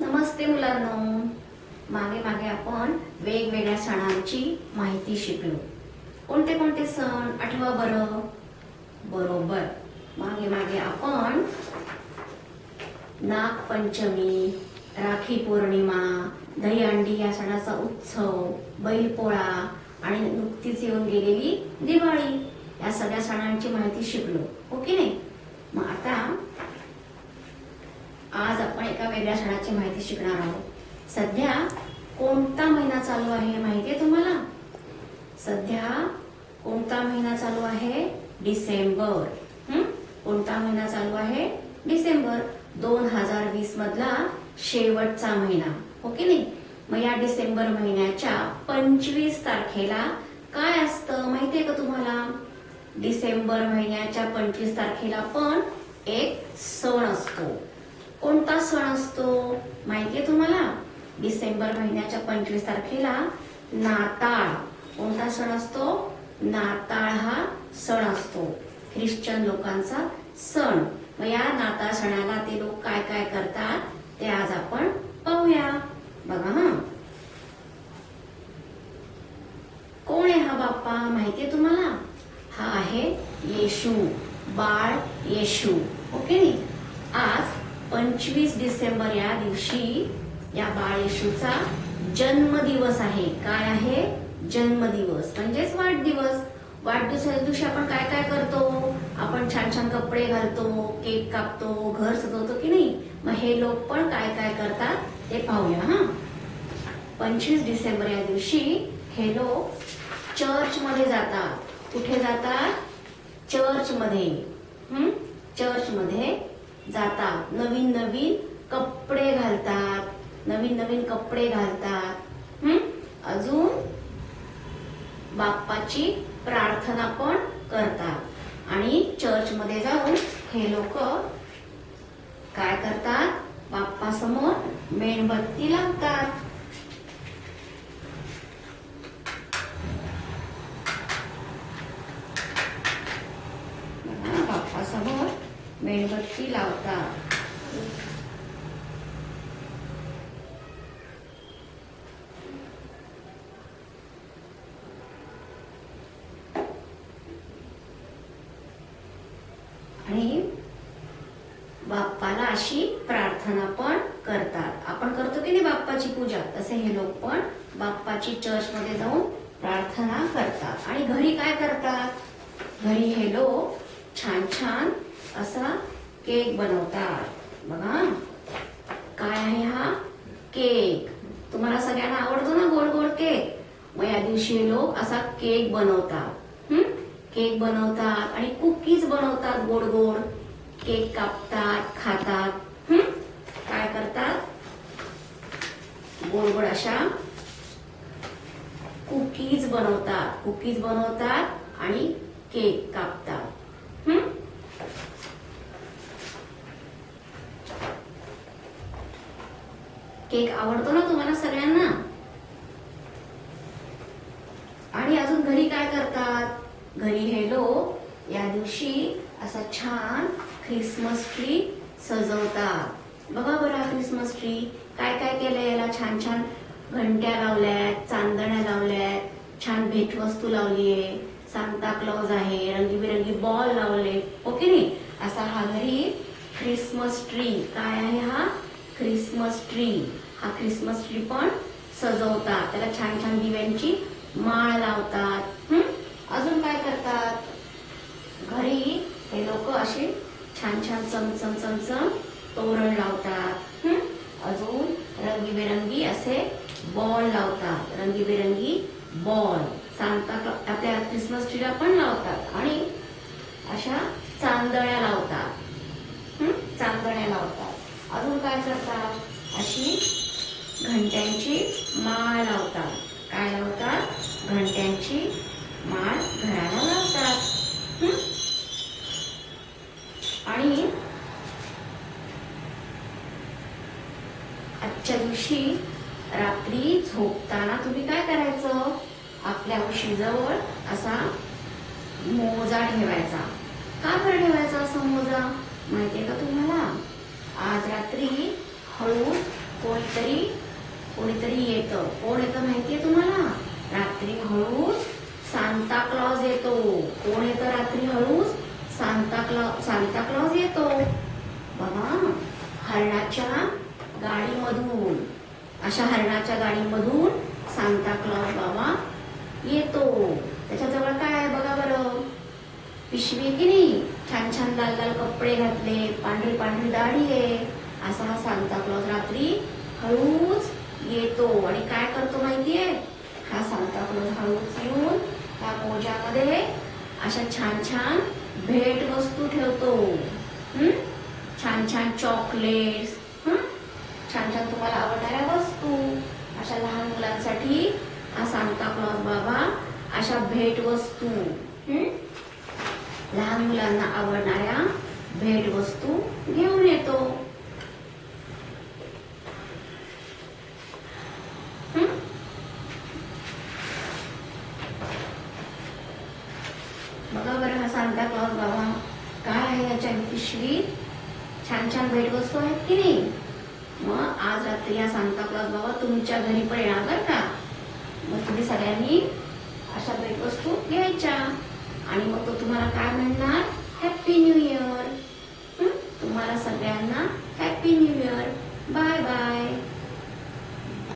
नमस्ते मुलांनो. मागे मागे आपण वेगवेगळ्या सणांची माहिती शिकलो. कोणते कोणते सण आठवा बरं? बरोबर. मागे मागे आपण नागपंचमी राखी पौर्णिमा दहीहंडी या सणाचा उत्सव बैलपोळा आणि नुकतीच येऊन गेलेली दिवाळी या सगळ्या सणांची माहिती शिकलो. हो ओके नाही? मग आता आज आपण एका वेगळ्या सणाची माहिती शिकणार आहोत. सध्या कोणता महिना चालू आहे माहिती आहे तुम्हाला? सध्या कोणता महिना चालू आहे? डिसेंबर. कोणता महिना चालू आहे? डिसेंबर. दोन हजार वीस मधला शेवटचा महिना. हो ओके नाही? मग या डिसेंबर महिन्याच्या पंचवीस तारखेला काय असतं माहितीये का तुम्हाला? डिसेंबर महिन्याच्या पंचवीस तारखेला पण एक सण असतो. कोणता सण असतो माहितीये तुम्हाला? डिसेंबर महिन्याच्या पंचवीस तारखेला नाताळ. कोणता सण असतो? नाताळ हा सण असतो. ख्रिश्चन लोकांचा सण. मग या नाताळ सणाला ते लोक काय काय करतात ते आज आपण पाहूया. बघा हा. कोण आहे हा बाप्पा? माहितीये तुम्हाला? हा आहे येशू. बाळ येशू. ओके? आज पंचवीस डिसेंबर या दिवशी या बाळ येशूचा जन्मदिवस आहे. काय आहे? जन्मदिवस. म्हणजेच वाढदिवस. वाढदिवसाच्या दिवशी आपण काय काय करतो? आपण छान छान कपडे घालतो केक कापतो घर सजवतो की नाही? मग हे लोक पण काय काय करतात ते पाहूया हा? पंचवीस डिसेंबर या दिवशी हे लोक चर्च मध्ये जातात. कुठे जातात? चर्च मध्ये चर्च मध्ये जातात नवीन नवीन कपडे घालतात. नवीन नवीन कपडे घालतात. हम्म अजून बाप्पाची प्रार्थना पण करतात. आणि चर्च मध्ये जाऊन हे लोक काय करतात? बाप्पा समोर मेणबत्ती लावतात बाप्पा समोर मेणबत्ती लावतात आणि बाप्पाला अशी प्रार्थना पण करतात. आपण करतो की नाही बाप्पाची पूजा? तसे हे लोक पण बाप्पाची चर्च मध्ये जाऊन प्रार्थना करतात. आणि घरी काय करतात? घरी हे लोक छान छान असा केक बनवतात. बघा. काय आहे हा? केक. तुम्हाला सगळ्यांना आवडतो ना गोड गोड केक? मग या दिवशी लोक असा केक बनवतात. केक बनवतात आणि कुकीज बनवतात गोड गोड. केक कापतात खातात. काय करतात? गोड गोड अशा कुकीज बनवतात. कुकीज बनवतात आणि केक कापतात हं? केक आवडतो ना तुम्हाला सगळ्यांना? आणि अजून घरी काय करतात? घरी हे लोक या दिवशी असा छान ख्रिसमस ट्री सजवतात. बघा बरं ख्रिसमस ट्री काय काय केलंय याला? छान छान घंट्या लावल्यात चांदण्या लावल्यात छान भेटवस्तू लावलीये. सांता क्लॉज आहे रंगीबेरंगी बॉल लावले. ओके नाही असा हा घरी ख्रिसमस ट्री काय आहे हा? ख्रिसमस ट्री हा ख्रिसमस ट्री पण सजवतात. त्याला छान छान दिव्यांची माळ लावतात. अजून काय करतात? घरी हे लोक असे छान छान चमचम चमचम तोरण लावतात. अजून रंगीबेरंगी असे बॉल लावतात. रंगीबेरंगी बॉल सांगता आपल्या क्रिसमस ट्रीला पण लावतात. आणि अशा चांदण्या लावतात. चांदण्या लावतात. अजून काय करतात? अशी घंट्यांची माळ लावतात. काय लावतात? घंट्यांची माळ घराला लावतात. आणि आजच्या दिवशी रात्री झोपताना तुम्ही काय करायचं? आपल्या उशीजवळ असा मोजा ठेवायचा. का बरं ठेवायचा असा मोजा? माहितीये का तुम्हाला? आज रात्री हळू कोणीतरी कोणीतरी येतं. कोण येतं माहितीये तुम्हाला? रात्री हळूच सांता क्लॉज येतो. कोण येतं रात्री हळूच? सांता क्लॉ सांता क्लॉज येतो. बाबा हरणाच्या गाडीमधून. अशा हरणाच्या गाडीमधून सांता क्लॉज बाबा येतो. त्याच्याजवळ काय आहे बघा बरं. पिशवी की नाही? छान छान लाल लाल कपडे घातले पांढरी पांढरी दाढी आहे. असा हा सांता क्लॉज रात्री हळूच येतो. आणि काय करतो माहितीये? हा सांता क्लॉज हळूच येऊन त्या मोजामध्ये अशा छान छान भेट वस्तू ठेवतो छान छान चॉकलेट्स छान छान तुम्हाला आवडणाऱ्या वस्तू. अशा लहान मुलांसाठी हा सांता क्लॉज बाबा अशा भेट वस्तू लहान मुलांना आवडणाऱ्या भेट वस्तू घेऊन येतो. बघा बरं हा सांता क्लॉज बाबा? काय आहे याच्या पिशवीत छान छान भेटवस्तू आहेत की नाही? मग आज रात्री हा सांता क्लॉज बाबा? तुमच्या घरी पण येणार बरं का? मग तुम्ही सगळ्यांनी आणि मग तो तुम्हाला काय म्हणणार हॅपी न्यू इयर